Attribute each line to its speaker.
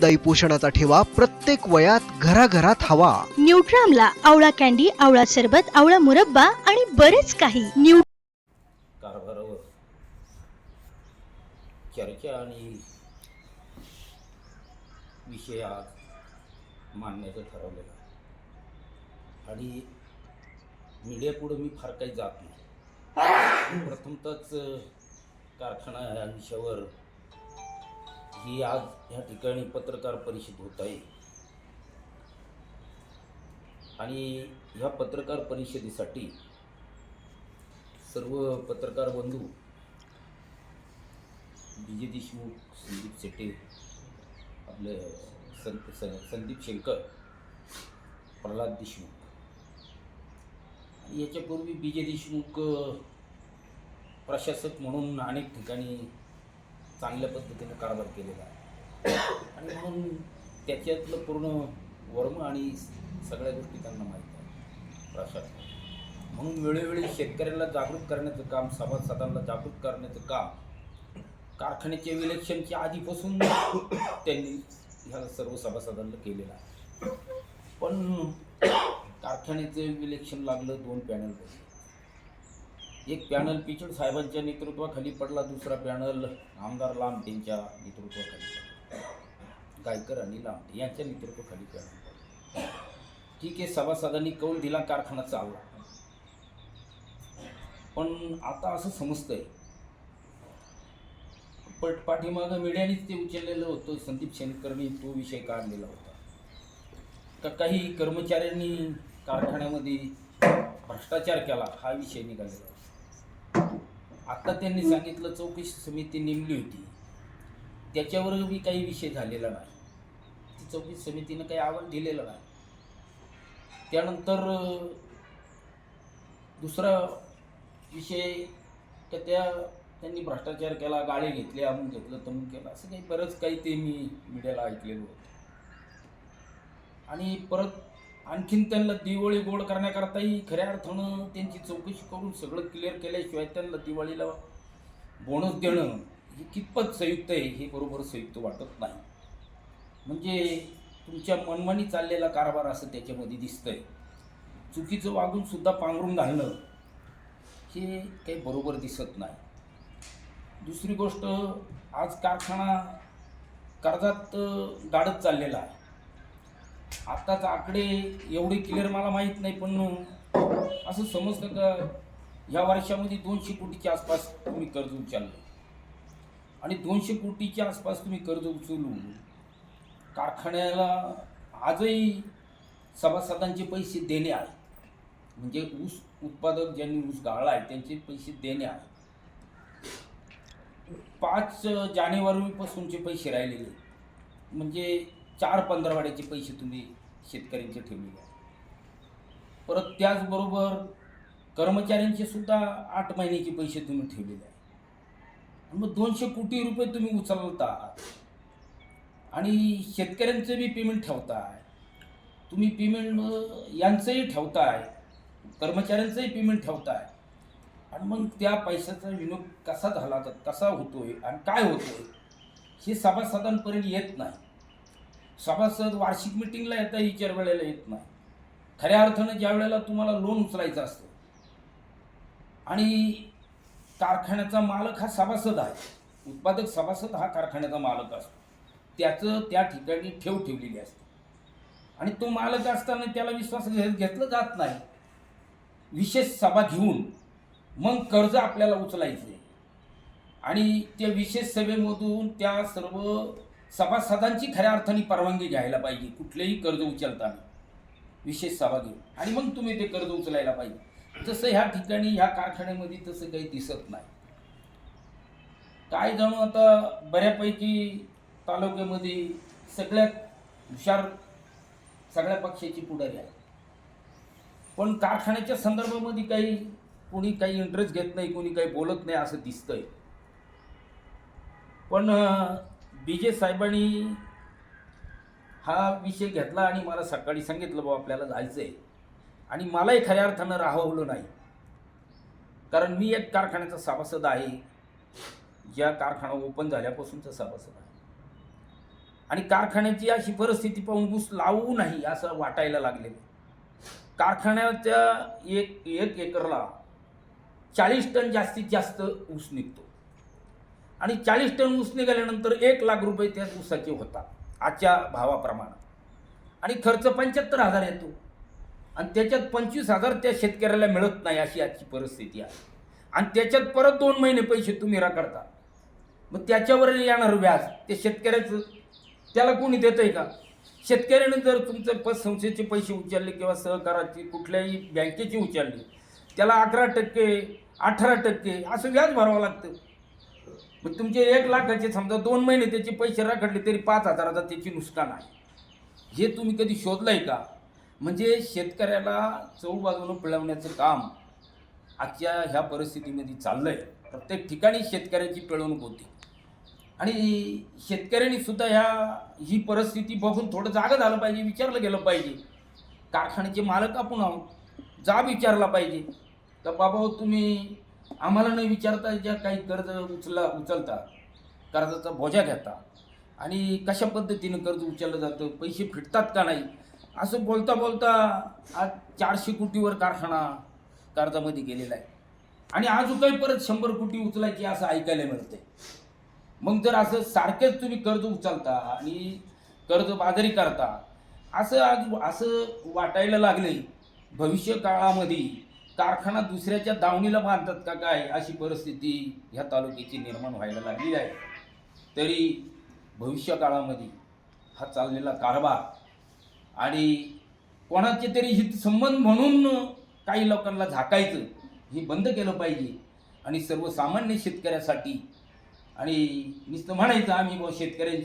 Speaker 1: दाई पोषणाचा ठेवा प्रत्येक वयात घराघरात हवा.
Speaker 2: न्यूट्रामला आवळा कॅन्डी आवळा सरबत आवळा मुरब्बा आणि बरेच काही. न्यू
Speaker 3: कारभारावर चर्चा आणि विषय आज मांडण्याचं ठरवलेलं आहे. आणि मीडियापुढं मी फार काही जात नाही. प्रथमतच कारखाना या विषयावर ही आज ह्या ठिकाणी पत्रकार परिषद होत आहे. आणि ह्या पत्रकार परिषदेसाठी सर्व पत्रकार बंधू विजय देशमुख संदीप शेट्टे आपले सं संदीप शेंकर प्रल्हाद देशमुख. याच्यापूर्वी विजय देशमुख प्रशासक म्हणून अनेक ठिकाणी चांगल्या पद्धतीने कारभार केलेला आहे. आणि म्हणून त्याच्यातलं पूर्ण वर्म आणि सगळ्या गोष्टी त्यांना माहीत आहे प्रशासन म्हणून वेळोवेळी शेतकऱ्याला जागरूक करण्याचं काम सभासदांना जागरूक करण्याचं काम कारखान्याच्या विलेक्शनच्या आधीपासून त्यांनी ह्या सर्व सभासदांना केलेलं आहे. पण कारखान्याचं इलेक्शन लागलं दोन पॅनल एक पॅनल पिचड साहेबांच्या नेतृत्वाखाली पडला दुसरा पॅनल आमदार लांबटेंच्या नेतृत्वाखाली पडला. गायकर आणि लांब यांच्या नेतृत्वाखाली पॅनल पडला. ठीक आहे सभासदांनी कौल दिला कारखाना चालला. पण आता असं समजतंय पट पाठीमागं मीडियानेच ते उचललेलं होतं. संदीप शेनकरनी तो विषय काढलेला होता. का काही कर्मचाऱ्यांनी कारखान्यामध्ये भ्रष्टाचार केला हा विषय निघालेला आता त्यांनी सांगितलं चौकशी समिती नेमली होती. त्याच्यावर बी काही विषय झालेला नाही. ती चौकशी समितीनं काही आव्हान दिलेला नाही. त्यानंतर दुसरा विषय का त्या त्यांनी भ्रष्टाचार केला गाळे घेतले अमून घेतलं तमून केलं असं काही बरंच काही ते मी मीडियाला ऐकलेलं होतं. आणि परत आणखीन त्यांना दिवाळी गोड करण्याकरताही खऱ्या अर्थानं त्यांची चौकशी करून सगळं क्लिअर केल्याशिवाय त्यांना दिवाळीला बोनस देणं हे कितपत संयुक्त आहे हे बरोबर संयुक्त वाटत नाही. म्हणजे तुमच्या मनमानी चाललेला कारभार असं त्याच्यामध्ये दिसतंय. चुकीचं वागून सुद्धा पांघरून घालणं हे काही बरोबर दिसत नाही. दुसरी गोष्ट आज कारखाना कर्जात गाडत चाललेला आहे. आत्ताच आकडे एवढे क्लिअर मला माहीत नाही पण असं समजतं का ह्या वर्षामध्ये दोनशे कोटीच्या आसपास तुम्ही कर्ज उचललं? आणि दोनशे कोटीच्या आसपास तुम्ही कर्ज उचलून कारखान्याला आजही सभासदांचे पैसे देणे आहे. म्हणजे ऊस उत्पादक ज्यांनी ऊस गाळला आहे त्यांचे पैसे देणे आहे. पाच जानेवारीपासूनचे पैसे राहिलेले. म्हणजे चार पंधरवाड्याचे पैसे तुम्ही शेतकऱ्यांचे ठेवलेले आहेत. परत त्याचबरोबर कर्मचाऱ्यांचे सुद्धा आठ महिन्याचे पैसे तुम्ही ठेवलेले आहे आणि मग दोनशे कोटी रुपये तुम्ही उचलता आणि शेतकऱ्यांचं बी पेमेंट ठेवताय. तुम्ही पेमेंट यांचंही ठेवताय. कर्मचाऱ्यांचंही पेमेंट ठेवताय. आणि मग त्या पैशाचा विनियोग कसा झाला तर कसा होतोय आणि काय होतोय हे सभासदांपर्यंत येत नाही. सभासद वार्षिक मिटिंगला येता विचार वेळेला येत नाही. खऱ्या अर्थानं ज्या वेळेला तुम्हाला लोन उचलायचं असतं आणि कारखान्याचा मालक हा सभासद आहे उत्पादक सभासद हा कारखान्याचा मालक असतो त्याचं त्या ठिकाणी ठेव ठेवलेली असते. आणि तो मालक असताना त्याला विश्वास घेतलं जात नाही. विशेष सभा घेऊन मग कर्ज आपल्याला उचलायचं आहे आणि त्या विशेष सभेमधून त्या सर्व सभासदांची खऱ्या अर्थाने परवानगी घ्यायला पाहिजे. कुठलेही कर्ज उचलताना विशेष सभा घेऊन. आणि मग तुम्ही ते कर्ज उचलायला पाहिजे. जसं ह्या ठिकाणी ह्या कारखान्यामध्ये तसं काही दिसत नाही. काय जणू आता बऱ्यापैकी तालुक्यामध्ये सगळ्यात हुशार सगळ्या पक्षाची पुढारी आहे पण कारखान्याच्या संदर्भामध्ये काही कोणी काही इंटरेस्ट घेत नाही कोणी काही बोलत नाही असं दिसतंय. पण बी जे साहेबांनी हा विषय घेतला आणि मला सकाळी सांगितलं बाबा आपल्याला जायचं आहे आणि मलाही खऱ्या अर्थानं राहवलं नाही. कारण मी एक कारखान्याचा सभासद आहे. ज्या कारखाना ओपन झाल्यापासूनचा सभासद आहे. आणि कारखान्याची अशी परिस्थिती पाहून ऊस लावू नाही असं वाटायला लागलेलं कारखान्याच्या एक एक एकरला चाळीस टन जास्तीत जास्त ऊस निघतो. आणि चाळीस टन ऊस निघाल्यानंतर एक लाख रुपये त्या ऊसाचे होता आजच्या भावाप्रमाणे. आणि खर्च पंच्याहत्तर हजार येतो. आणि त्याच्यात पंचवीस हजार त्या शेतकऱ्याला मिळत नाही अशी आजची परिस्थिती आहे. आणि त्याच्यात परत दोन महिने पैसे तुम्ही रकडता मग त्याच्यावर येणार व्याज ते शेतकऱ्याचं त्याला कोणी आहे का? शेतकऱ्याने जर तुमचं पतसंस्थेचे पैसे उचलले किंवा सहकाराचे कुठल्याही बँकेचे उचलले त्याला अकरा टक्के अठरा टक्के असं व्याज भरावं लागतं. मग तुमचे एक लाखाचे समजा दोन महिने त्याचे पैसे राखडले तरी पाच हजाराचा त्याची नुकसान आहे. हे तुम्ही कधी शोधलंय का? म्हणजे शेतकऱ्याला चौबाजूनं पिळवण्याचं काम आजच्या ह्या परिस्थितीमध्ये चाललंय. प्रत्येक ठिकाणी शेतकऱ्याची पिळवणूक होती. आणि शेतकऱ्यांनी सुद्धा ह्या ही परिस्थिती बघून थोडं जागं झालं पाहिजे विचारलं गेलं पाहिजे. कारखान्याचे मालक आपण आहोत. जा विचारला पाहिजे. तर बाबा हो, तुम्ही आम्हाला नाही विचारता ज्या काही कर्ज उचला उचलता कर्जाचा बोजा घेता आणि कशा पद्धतीनं कर्ज उचललं जातं पैसे फिटतात का नाही असं बोलता बोलता आज चारशे कोटीवर कारखाना कर्जामध्ये गेलेला आहे. आणि अजून काही परत शंभर कोटी उचलायची असं ऐकायला मिळते मग जर असं सारखेच तुम्ही कर्ज उचलता आणि कर्ज बाजारी करता असं आज असं वाटायला लागले भविष्य काळामध्ये कारखाना दुसऱ्याच्या दावणीला बांधतात का काय अशी परिस्थिती ह्या तालुक्याची निर्माण व्हायला लागली आहे. तरी भविष्य काळामध्ये हा चाललेला कारभार आणि कोणाचे तरी हित संबंध म्हणून काही लोकांना झाकायचं हे बंद केलं पाहिजे आणि सर्वसामान्य शेतकऱ्यासाठी. आणि नुसतं म्हणायचं आम्ही शेतकऱ्यांची